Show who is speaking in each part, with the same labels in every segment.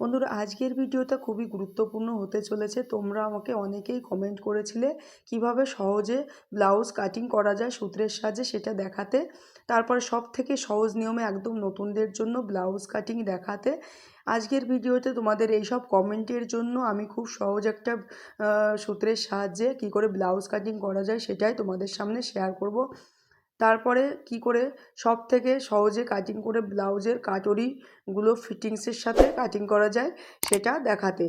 Speaker 1: বন্ধুরা, আজকের ভিডিওটা খুবই গুরুত্বপূর্ণ হতে চলেছে। তোমরা আমাকে অনেকেই কমেন্ট করেছিলে কীভাবে সহজে ব্লাউজ কাটিং করা যায় সূত্রের সাহায্যে সেটা দেখাতে। তারপরে সব থেকে সহজ নিয়মে একদম নতুনদের জন্য ব্লাউজ কাটিং দেখাতে। আজকের ভিডিওতে তোমাদের এই সব কমেন্টের জন্য আমি খুব সহজ একটা সূত্রের সাহায্যে কি করে ব্লাউজ কাটিং করা যায় সেটাই তোমাদের সামনে শেয়ার করব। তারপরে কি করে? সব থেকে সহজে কাটিং করে ব্লাউজের কাটরিগুলো ফিটিংসের সাথে কাটিং করা যায় সেটা দেখাতে।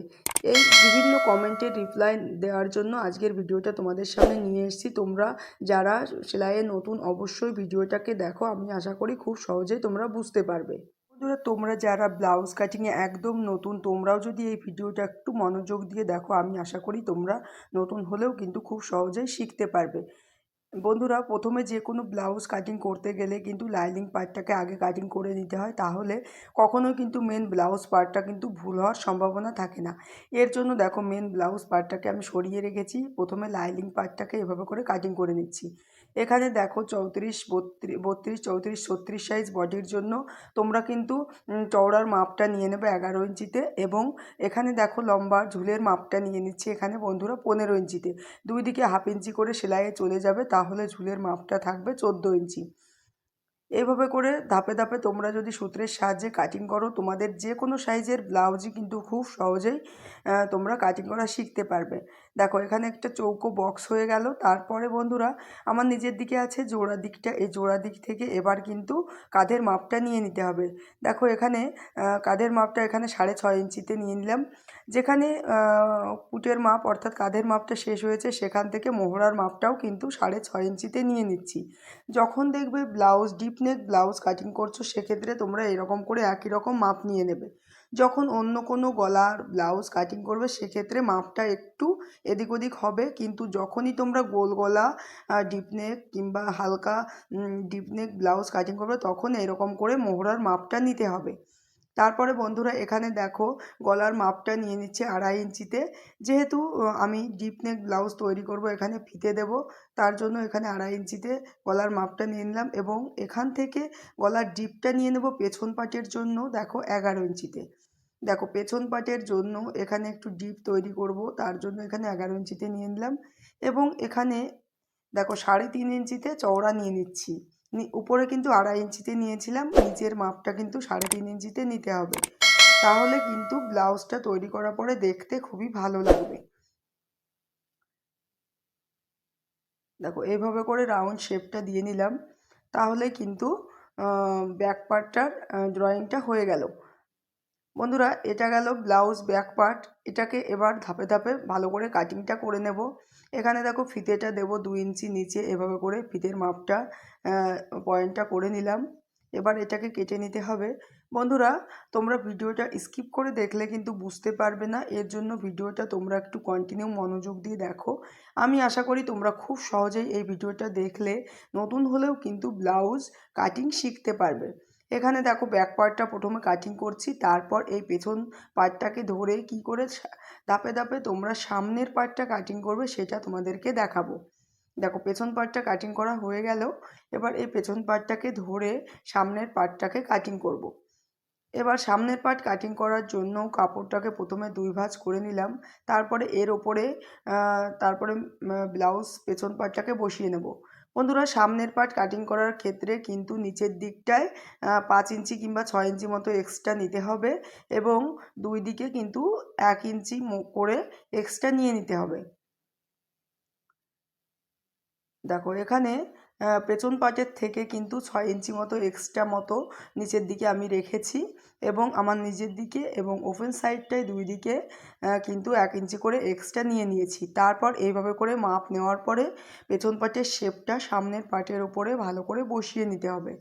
Speaker 1: এই বিভিন্ন কমেন্টের রিপ্লাই দেওয়ার জন্য আজকের ভিডিওটা তোমাদের সামনে নিয়ে এসেছি। তোমরা যারা সেলাইয়ে নতুন অবশ্যই ভিডিওটাকে দেখো। আমি আশা করি খুব সহজেই তোমরা বুঝতে পারবে। বন্ধুরা, তোমরা যারা ব্লাউজ কাটিংয়ে একদম নতুন, তোমরাও যদি এই ভিডিওটা একটু মনোযোগ দিয়ে দেখো, আমি আশা করি তোমরা নতুন হলেও কিন্তু খুব সহজেই শিখতে পারবে। বন্ধুরা, প্রথমে যে কোনো ব্লাউজ কাটিং করতে গেলে কিন্তু লাইনিং পার্টটাকে আগে কাটিং করে নিতে হয়। তাহলে কখনোই কিন্তু মেন ব্লাউজ পার্টটা কিন্তু ভুল হওয়ার সম্ভাবনা থাকে না। এর জন্য দেখো মেন ব্লাউজ পার্টটাকে আমি সরিয়ে রেখেছি। প্রথমে লাইনিং পার্টটাকে এভাবে করে কাটিং করে নিচ্ছি। এখানে দেখো চৌত্রিশ বত্রিশ, চৌত্রিশ, ছত্রিশ সাইজ বডির জন্য তোমরা কিন্তু চওড়ার মাপটা নিয়ে নেবে এগারো ইঞ্চিতে এবং এখানে দেখো লম্বা ঝুলের মাপটা নিয়ে নিচ্ছি এখানে বন্ধুরা পনেরো ইঞ্চিতে দুই দিকে হাফ ইঞ্চি করে সেলাইয়ে চলে যাবে, তাহলে ঝুলের মাপটা থাকবে চোদ্দ ইঞ্চি এভাবে করে ধাপে ধাপে তোমরা যদি সূত্রের সাহায্যে কাটিং করো, তোমাদের যে কোনো সাইজের ব্লাউজই কিন্তু খুব সহজেই তোমরা কাটিং করা শিখতে পারবে। দেখো, এখানে একটা চৌকো বক্স হয়ে গেল। তারপরে বন্ধুরা, আমার নিজের দিকে আছে জোড়া দিকটা। এই জোড়া দিক থেকে এবার কিন্তু কাঁধের মাপটা নিয়ে নিতে হবে। দেখো, এখানে কাঁধের মাপটা এখানে সাড়ে ছয় ইঞ্চিতে নিয়ে নিলাম। যেখানে কুটের মাপ অর্থাৎ কাঁধের মাপটা শেষ হয়েছে, সেখান থেকে মোহরার মাপটাও কিন্তু সাড়ে ছয় ইঞ্চিতে নিয়ে নিচ্ছি। যখন দেখবে blouse deep neck blouse cutting করছ, সেক্ষেত্রে তোমরা এরকম করে একই রকম মাপ নিয়ে নেবে। যখন অন্য কোনো গলার ব্লাউজ কাটিং করবে, সেক্ষেত্রে মাপটা একটু এদিক ওদিক হবে। কিন্তু যখনই তোমরা গোল গলা ডিপ নেক কিংবা হালকা ডিপ নেক ব্লাউজ কাটিং করবে, তখন এরকম করে মোহরার মাপটা নিতে হবে। তারপরে বন্ধুরা, এখানে দেখো গলার মাপটা নিয়ে নিচ্ছে আড়াই ইঞ্চিতে যেহেতু আমি ডিপ নেক ব্লাউজ তৈরি করব, এখানে ফিতে দেব, তার জন্য এখানে আড়াই ইঞ্চিতে গলার মাপটা নিয়ে নিলাম এবং এখান থেকে গলার ডিপটা নিয়ে নেব পেছন পাটের জন্য, দেখো এগারো ইঞ্চিতে দেখো, পেছন পাটের জন্য এখানে একটু ডিপ তৈরি করব, তার জন্য এখানে এগারো ইঞ্চিতে নিয়ে নিলাম এবং এখানে দেখো, সাড়ে তিন ইঞ্চিতে চওড়া নিয়ে নিচ্ছি। উপরে কিন্তু আড়াই ইঞ্চিতে নিয়েছিলাম, নিচের মাপটা কিন্তু সাড়ে তিন ইঞ্চিতে নিতে হবে। তাহলে কিন্তু ব্লাউজটা তৈরি করার পরে দেখতে খুবই ভালো লাগবে। দেখো এইভাবে করে রাউন্ড শেপটা দিয়ে নিলাম, তাহলে কিন্তু ব্যাক পার্টটার ড্রয়িংটা হয়ে গেল। বন্ধুরা, এটা গেল ব্লাউজ ব্যাক পার্ট এটাকে এবার ধাপে ধাপে ভালো করে কাটিংটা করে নেব। এখানে দেখো ফিতেটা দেব দু ইঞ্চি নিচে, এভাবে করে ফিতের মাপটা পয়েন্টটা করে নিলাম। এবার এটাকে কেটে নিতে হবে। বন্ধুরা, তোমরা ভিডিওটা স্কিপ করে দেখলে কিন্তু বুঝতে পারবে না। এর জন্য ভিডিওটা তোমরা একটু কন্টিনিউ মনোযোগ দিয়ে দেখো। আমি আশা করি তোমরা খুব সহজেই এই ভিডিওটা দেখলে। নতুন হলেও কিন্তু ব্লাউজ কাটিং শিখতে পারবে। এখানে দেখো ব্যাক পার্টটা প্রথমে কাটিং করছি, তারপর এই পেছন পার্টটাকে ধরে কি করে ধাপে ধাপে তোমরা সামনের পার্টটা কাটিং করবে সেটা তোমাদেরকে দেখাবো দেখো পেছন পার্টটা কাটিং করা হয়ে গেল, এবার এই পেছন পার্টটাকে ধরে সামনের পার্টটাকে কাটিং করব। এবার সামনের পার্ট কাটিং করার জন্য কাপড়টাকে প্রথমে দুই ভাঁজ করে নিলাম, তারপরে এর ওপরে তারপরে ব্লাউজ পেছন পার্টটাকে বসিয়ে নেব বন্ধুরা, সামনের পার্ট কাটিং করার ক্ষেত্রে কিন্তু নিচের দিকটায় পাঁচ ইঞ্চি কিংবা ছয় ইঞ্চি মতো এক্সট্রা নিতে হবে এবং দুই দিকে কিন্তু এক ইঞ্চি করে এক্সট্রা নিয়ে নিতে হবে। দেখো, এখানে পেছন পাটের থেকে কিন্তু ছয় ইঞ্চি মতো এক্সট্রা মতো নিচের দিকে আমি রেখেছি এবং আমার নিজের দিকে এবং ওপেন সাইডটায় দুই দিকে কিন্তু এক ইঞ্চি করে এক্সট্রা নিয়ে নিয়েছি। তারপর এইভাবে করে মাপ নেওয়ার পরে পেছন পাটের শেপটা সামনের পার্টের ওপরে ভালো করে বসিয়ে নিতে হবে।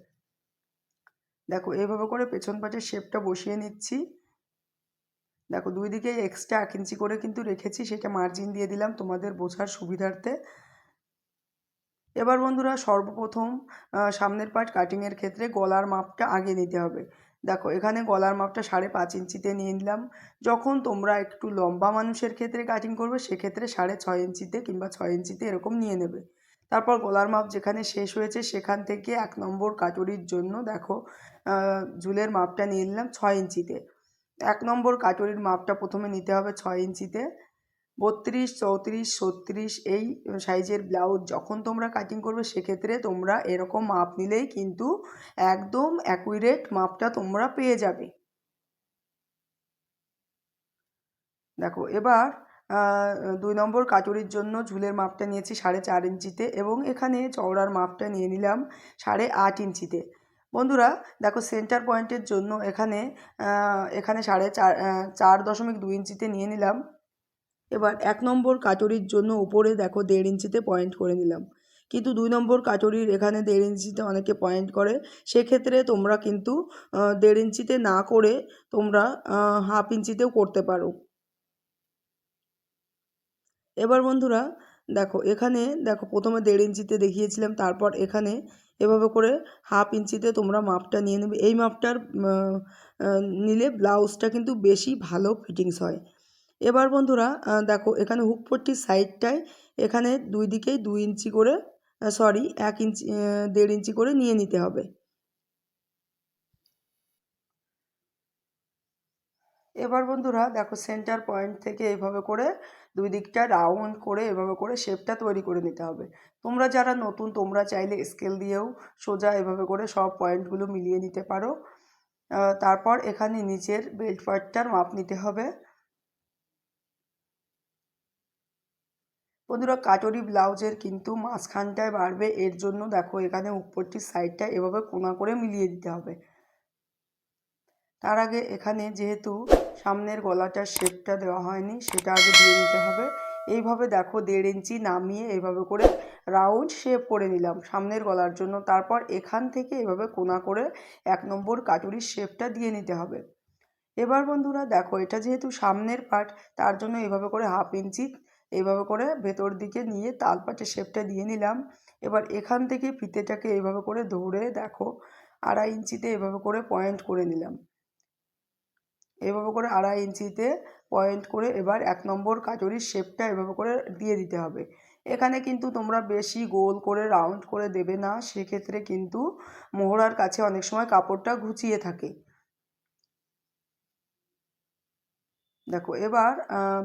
Speaker 1: দেখো, এইভাবে করে পেছন পাটের শেপটা বসিয়ে নিচ্ছি। দেখো, দুই দিকে এক্সট্রা এক ইঞ্চি করে কিন্তু রেখেছি, সেটা মার্জিন দিয়ে দিলাম তোমাদের বোঝার সুবিধার্থে। এবার বন্ধুরা সর্বপ্রথম সামনের পার্ট কাটিংয়ের ক্ষেত্রে গলার মাপটা আগে নিতে হবে। দেখো, এখানে গলার মাপটা সাড়ে পাঁচ ইঞ্চিতে নিয়ে নিলাম। যখন তোমরা একটু লম্বা মানুষের ক্ষেত্রে কাটিং করবে, সেক্ষেত্রে সাড়ে ছয় ইঞ্চিতে কিংবা ছয় ইঞ্চিতে এরকম নিয়ে নেবে। তারপর গলার মাপ যেখানে শেষ হয়েছে, সেখান থেকে এক নম্বর কাটুরির জন্য দেখো ঝুলের মাপটা নিয়ে নিলাম ছয় ইঞ্চিতে। এক নম্বর কাটুরির মাপটা প্রথমে নিতে হবে ছয় ইঞ্চিতে। বত্রিশ, চৌত্রিশ, ছত্রিশ এই সাইজের ব্লাউজ যখন তোমরা কাটিং করবে সেক্ষেত্রে তোমরা এরকম মাপ নিলেই কিন্তু একদম অ্যাকুরেট মাপটা তোমরা পেয়ে যাবে। দেখো এবার দুই নম্বর কাটুরির জন্য ঝুলের মাপটা নিয়েছি সাড়ে চার ইঞ্চিতে এবং এখানে চওড়ার মাপটা নিয়ে নিলাম সাড়ে আট ইঞ্চিতে। বন্ধুরা, দেখো সেন্টার পয়েন্টের জন্য এখানে এখানে সাড়ে চার চার দশমিক দুই ইঞ্চিতে নিয়ে নিলাম। এবার এক নম্বর কাটরির জন্য উপরে দেখো দেড় ইঞ্চিতে পয়েন্ট করে নিলাম। কিন্তু দুই নম্বর কাটরির এখানে দেড় ইঞ্চিতে অনেকে পয়েন্ট করে। সেক্ষেত্রে তোমরা কিন্তু দেড় ইঞ্চিতে না করে তোমরা হাফ ইঞ্চিতেও করতে পারো। এবার বন্ধুরা, দেখো এখানে, দেখো প্রথমে দেড় ইঞ্চিতে দেখিয়েছিলাম, তারপর এখানে এভাবে করে হাফ ইঞ্চিতে তোমরা মাপটা নিয়ে নেবে। এই মাপটার নিলে ব্লাউজটা কিন্তু বেশি ভালো ফিটিংস হয়। এবার বন্ধুরা দেখো এখানে হুক পট্টির সাইডটায় এখানে দুই দিকেই দুই ইঞ্চি করে সরি এক ইঞ্চি দেড় ইঞ্চি করে নিয়ে নিতে হবে। এবার বন্ধুরা, দেখো সেন্টার পয়েন্ট থেকে এভাবে করে দুই দিকটা রাউন্ড করে এভাবে করে শেপটা তৈরি করে নিতে হবে। তোমরা যারা নতুন, তোমরা চাইলে স্কেল দিয়েও সোজা এভাবে করে সব পয়েন্টগুলো মিলিয়ে নিতে পারো। তারপর এখানে নিচের বেল্ট পার্টটার মাপ নিতে হবে। বন্ধুরা, কাটরি ব্লাউজের কিন্তু মাঝখানটায় বাড়বে। এর জন্য দেখো, এখানে উপরটির সাইডটা এভাবে কোনা করে মিলিয়ে দিতে হবে। তার আগে এখানে যেহেতু সামনের গলাটার শেপটা দেওয়া হয়নি, সেটা আগে দিয়ে নিতে হবে। এইভাবে দেখো, দেড় ইঞ্চি নামিয়ে এইভাবে করে রাউন্ড শেপ করে নিলাম সামনের গলার জন্য। তারপর এখান থেকে এভাবে কোনা করে এক নম্বর কাটুরির শেপটা দিয়ে নিতে হবে। এবার বন্ধুরা, দেখো, এটা যেহেতু সামনের পার্ট, তার জন্য এভাবে করে হাফ ইঞ্চি এইভাবে করে ভেতর দিকে নিয়ে তালপাটে শেপটা দিয়ে নিলাম। এবার এখান থেকে ফিতেটাকে এইভাবে করে ধরে দেখো আড়াই ইঞ্চিতে এভাবে করে পয়েন্ট করে নিলাম। এভাবে করে আড়াই ইঞ্চিতে পয়েন্ট করে এবার এক নম্বর কাচুরির শেপটা এভাবে করে দিয়ে দিতে হবে। এখানে কিন্তু তোমরা বেশি গোল করে রাউন্ড করে দেবে না, সেক্ষেত্রে কিন্তু মোহরার কাছে অনেক সময় কাপড়টা ঘুচিয়ে থাকে। দেখো, এবার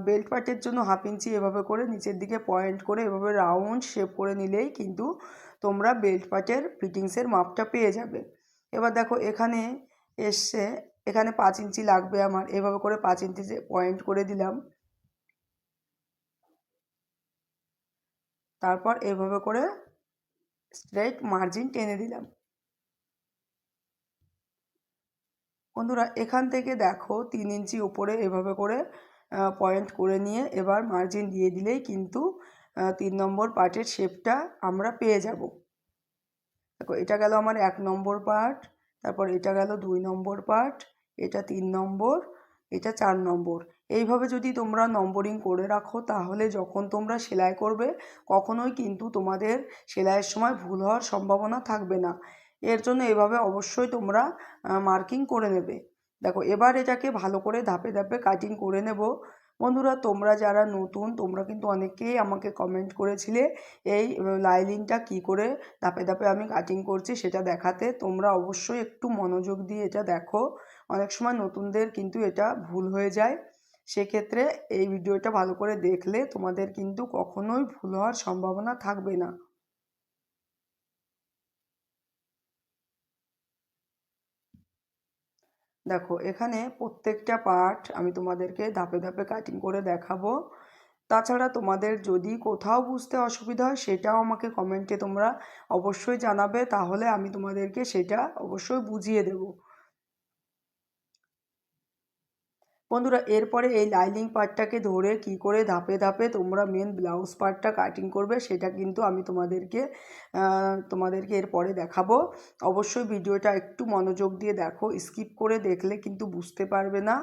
Speaker 1: বেল্ট পার্টের জন্য হাফ ইঞ্চি এভাবে করে নিচের দিকে পয়েন্ট করে এভাবে রাউন্ড শেপ করে নিলেই কিন্তু তোমরা বেল্ট পার্টের ফিটিংসের মাপটা পেয়ে যাবে। এবার দেখো, এখানে এসছে, এখানে পাঁচ ইঞ্চি লাগবে আমার, এভাবে করে পাঁচ ইঞ্চি পয়েন্ট করে দিলাম। তারপর এভাবে করে স্ট্রেট মার্জিন টেনে দিলাম। বন্ধুরা, এখান থেকে দেখো তিন ইঞ্চি উপরে এভাবে করে পয়েন্ট করে নিয়ে এবার মার্জিন দিয়ে দিলেই কিন্তু তিন নম্বর পার্টের শেপটা আমরা পেয়ে যাব। দেখো, এটা গেল আমার এক নম্বর পার্ট তারপর এটা গেল দুই নম্বর পার্ট এটা তিন নম্বর, এটা চার নম্বর। এইভাবে যদি তোমরা নম্বরিং করে রাখো, তাহলে যখন তোমরা সেলাই করবে, কখনোই কিন্তু তোমাদের সেলাইয়ের সময় ভুল হওয়ার সম্ভাবনা থাকবে না। এর জন্য এভাবে অবশ্যই তোমরা মার্কিং করে নেবে। দেখো, এবার এটাকে ভালো করে ধাপে ধাপে কাটিং করে নেব। বন্ধুরা, তোমরা যারা নতুন, তোমরা কিন্তু অনেকেই আমাকে কমেন্ট করেছিলে এই লাইলিনটা কি করে ধাপে ধাপে আমি কাটিং করছি সেটা দেখাতে। তোমরা অবশ্যই একটু মনোযোগ দিয়ে এটা দেখো। অনেক সময় নতুনদের কিন্তু এটা ভুল হয়ে যায়। সেক্ষেত্রে এই ভিডিওটা ভালো করে দেখলে তোমাদের কিন্তু কখনোই ভুল হওয়ার সম্ভাবনা থাকবে না। দেখো, এখানে প্রত্যেকটা পার্ট আমি তোমাদেরকে ধাপে ধাপে কাটিং করে দেখাবো। তাছাড়া তোমাদের যদি কোথাও বুঝতে অসুবিধা হয়, সেটাও আমাকে কমেন্টে তোমরা অবশ্যই জানাবে, তাহলে আমি তোমাদেরকে সেটা অবশ্যই বুঝিয়ে দেবো। বন্ধুরা, এরপরে এই লাইনিং পার্টটাকে ধরে কি করে ধাপে ধাপে তোমরা মেন ব্লাউজ পার্টটা কাটিং করবে, সেটা কিন্তু আমি তোমাদেরকে তোমাদেরকে এরপরে দেখাবো। অবশ্যই ভিডিওটা একটু মনোযোগ দিয়ে দেখো স্কিপ করে দেখলে কিন্তু বুঝতে পারবে না।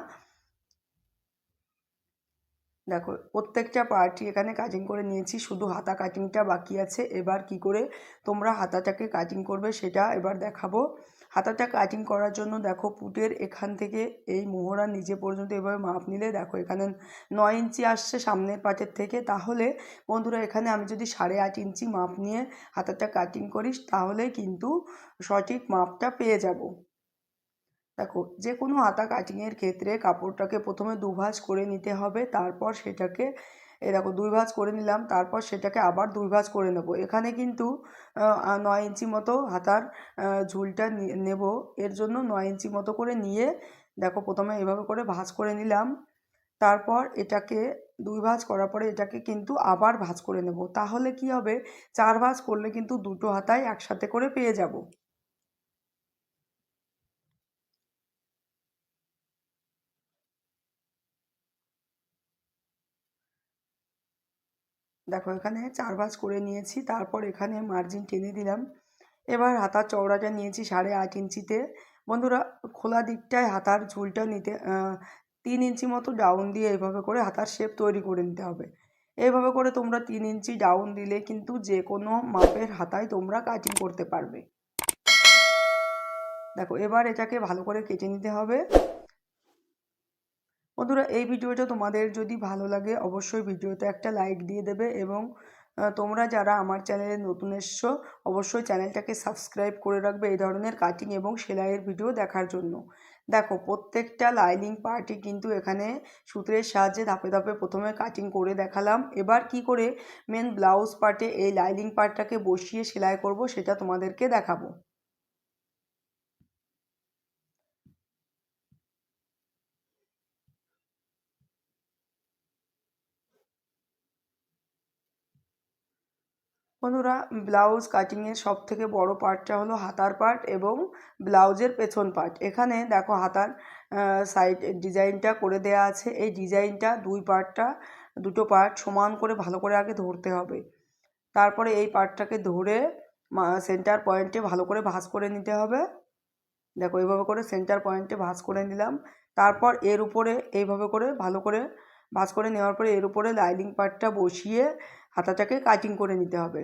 Speaker 1: দেখো, প্রত্যেকটা পার্টি এখানে কাটিং করে নিয়েছি, শুধু হাতা কাটিংটা বাকি আছে। এবার কি করে তোমরা হাতাটাকে কাটিং করবে সেটা এবার দেখাবো। হাতাটা কাটিং করার জন্য দেখো পুটের এখান থেকে এই মোহরার নিচে পর্যন্ত এভাবে মাপ নিলে দেখো এখানে নয় ইঞ্চি আসছে সামনের পাটের থেকে। তাহলে বন্ধুরা, এখানে আমি যদি সাড়ে আট ইঞ্চি মাপ নিয়ে হাতাটা কাটিং করিস তাহলে কিন্তু সঠিক মাপটা পেয়ে যাব। দেখো যে কোনো হাতা কাটিংয়ের ক্ষেত্রে কাপড়টাকে প্রথমে দুভাঁজ করে নিতে হবে, তারপর সেটাকে এই দেখো দুই ভাঁজ করে নিলাম, তারপর সেটাকে আবার দুই ভাঁজ করে নেব। এখানে কিন্তু নয় ইঞ্চি মতো হাতার ঝুলটা নেব। এর জন্য নয় ইঞ্চি মতো করে নিয়ে, দেখো প্রথমে এভাবে করে ভাঁজ করে নিলাম। তারপর এটাকে দুই ভাঁজ করার পরে এটাকে কিন্তু আবার ভাঁজ করে নেব। তাহলে কি হবে? চার ভাঁজ করলে কিন্তু দুটো হাতায় একসাথে করে পেয়ে যাব। দেখো, এখানে চার ভাঁজ করে নিয়েছি, তারপর এখানে মার্জিন টেনে দিলাম। এবার হাতার চওড়াটা নিয়েছি সাড়ে আট ইঞ্চিতে। বন্ধুরা, খোলা দিকটায় হাতার ঝুলটা নিতে তিন ইঞ্চি মতো ডাউন দিয়ে এইভাবে করে হাতার শেপ তৈরি করে নিতে হবে। এইভাবে করে তোমরা তিন ইঞ্চি ডাউন দিলে কিন্তু যে কোনো মাপের হাতায় তোমরা কাটিং করতে পারবে। দেখো, এবার এটাকে ভালো করে কেটে নিতে হবে। বন্ধুরা, এই ভিডিওটা তোমাদের যদি ভালো লাগে, অবশ্যই ভিডিওতে একটা লাইক দিয়ে দেবে এবং তোমরা যারা আমার চ্যানেলে নতুন এসছো, অবশ্যই চ্যানেলটাকে সাবস্ক্রাইব করে রাখবে এই ধরনের কাটিং এবং সেলাইয়ের ভিডিও দেখার জন্য। দেখো, প্রত্যেকটা লাইনিং পার্টি কিন্তু এখানে সূত্রের সাহায্যে ধাপে ধাপে প্রথমে কাটিং করে দেখালাম। এবার কি করে মেন ব্লাউজ পার্টে এই লাইনিং পার্টটাকে বসিয়ে সেলাই করব সেটা তোমাদেরকে দেখাবো। বন্ধুরা, ব্লাউজ কাটিংয়ের সব থেকে বড়ো পার্টটা হলো হাতার পার্ট এবং ব্লাউজের পেছন পার্ট। এখানে দেখো হাতার সাইড ডিজাইনটা করে দেয়া আছে। এই ডিজাইনটা দুই পার্টটা, দুটো পার্ট সমান করে ভালো করে আগে ধরতে হবে। তারপরে এই পার্টটাকে ধরে সেন্টার পয়েন্টে ভালো করে ভাঁজ করে নিতে হবে। দেখো এইভাবে করে সেন্টার পয়েন্টে ভাঁজ করে নিলাম। তারপর এর উপরে এইভাবে করে ভালো করে ভাঁজ করে নেওয়ার পরে এর উপরে লাইনিং পার্টটা বসিয়ে হাতাটাকে কাটিং করে নিতে হবে।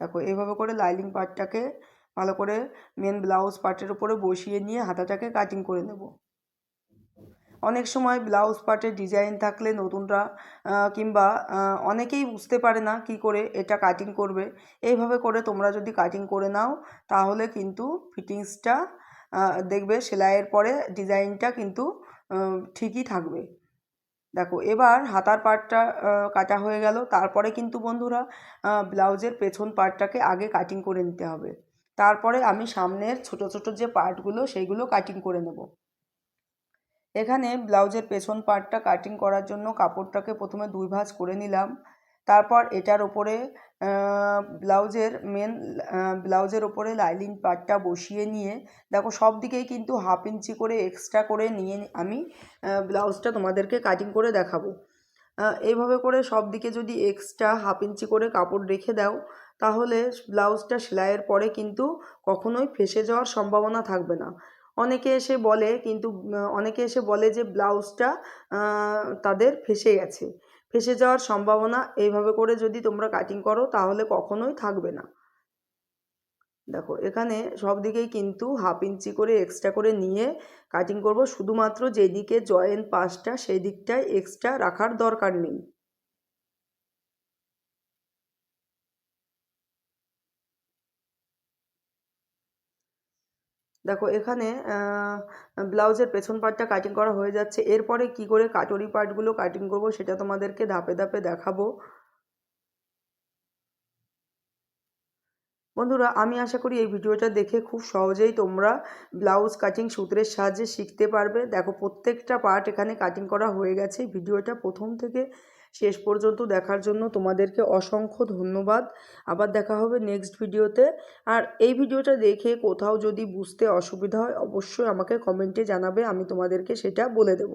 Speaker 1: দেখো এইভাবে করে লাইনিং পার্টটাকে ভালো করে মেন ব্লাউজ পার্টের উপরে বসিয়ে নিয়ে হাতাটাকে কাটিং করে নেব। অনেক সময় ব্লাউজ পার্টের ডিজাইন থাকলে নতুনরা কিংবা অনেকেই বুঝতে পারে না কি করে এটা কাটিং করবে। এইভাবে করে তোমরা যদি কাটিং করে নাও, তাহলে কিন্তু ফিটিংসটা দেখবে সেলাইয়ের পরে ডিজাইনটা কিন্তু ঠিকই থাকবে। দেখো, এবার হাতার পার্টটা কাটা হয়ে গেল। তারপরে কিন্তু বন্ধুরা ব্লাউজের পেছন পার্টটাকে আগে কাটিং করে নিতে হবে। তারপরে আমি সামনের ছোট ছোট যে পার্টগুলো সেইগুলো কাটিং করে নেব। এখানে ব্লাউজের পেছন পার্টটা কাটিং করার জন্য কাপড়টাকে প্রথমে দুই ভাঁজ করে নিলাম। তারপর এটার ওপরে ব্লাউজের মেন ব্লাউজের ওপরে লাইলিং পার্টটা বসিয়ে নিয়ে, দেখো সব দিকেই কিন্তু হাফ ইঞ্চি করে এক্সট্রা করে নিয়ে আমি ব্লাউজটা তোমাদেরকে কাটিং করে দেখাবো। এইভাবে করে সব দিকে যদি এক্সট্রা হাফ ইঞ্চি করে কাপড় রেখে দাও, তাহলে ব্লাউজটা সেলাইয়ের পরে কিন্তু কখনোই ফেসে যাওয়ার সম্ভাবনা থাকবে না। অনেকে এসে বলে, কিন্তু, অনেকে এসে বলে যে ব্লাউজটা তাদের ফেসে গেছে। ফেসে যাওয়ার সম্ভাবনা এইভাবে করে যদি তোমরা কাটিং করো, তাহলে কখনোই থাকবে না। দেখো, এখানে সব দিকেই কিন্তু হাফ ইঞ্চি করে এক্সট্রা করে নিয়ে কাটিং করব। শুধুমাত্র যেদিকে জয়েন্ট পাশটা সেই দিকটায় এক্সট্রা রাখার দরকার নেই। দেখো, এখানে ব্লাউজের পেছন পার্টটা কাটিং করা হয়ে যাচ্ছে। এরপরে কি করে কাটরি পার্টগুলো কাটিং করব সেটা তোমাদেরকে ধাপে ধাপে দেখাবো। বন্ধুরা, আমি আশা করি এই ভিডিওটা দেখে খুব সহজেই তোমরা ব্লাউজ কাটিং সূত্রের সাহায্যে শিখতে পারবে। দেখো, প্রত্যেকটা পার্ট এখানে কাটিং করা হয়ে গেছে। ভিডিওটা প্রথম থেকে শেষ পর্যন্ত দেখার জন্য তোমাদেরকে অসংখ্য ধন্যবাদ। আবার দেখা হবে নেক্সট ভিডিওতে আর এই ভিডিওটা দেখে কোথাও যদি বুঝতে অসুবিধা হয়, অবশ্যই আমাকে কমেন্টে জানাবে, আমি তোমাদেরকে সেটা বলে দেবো।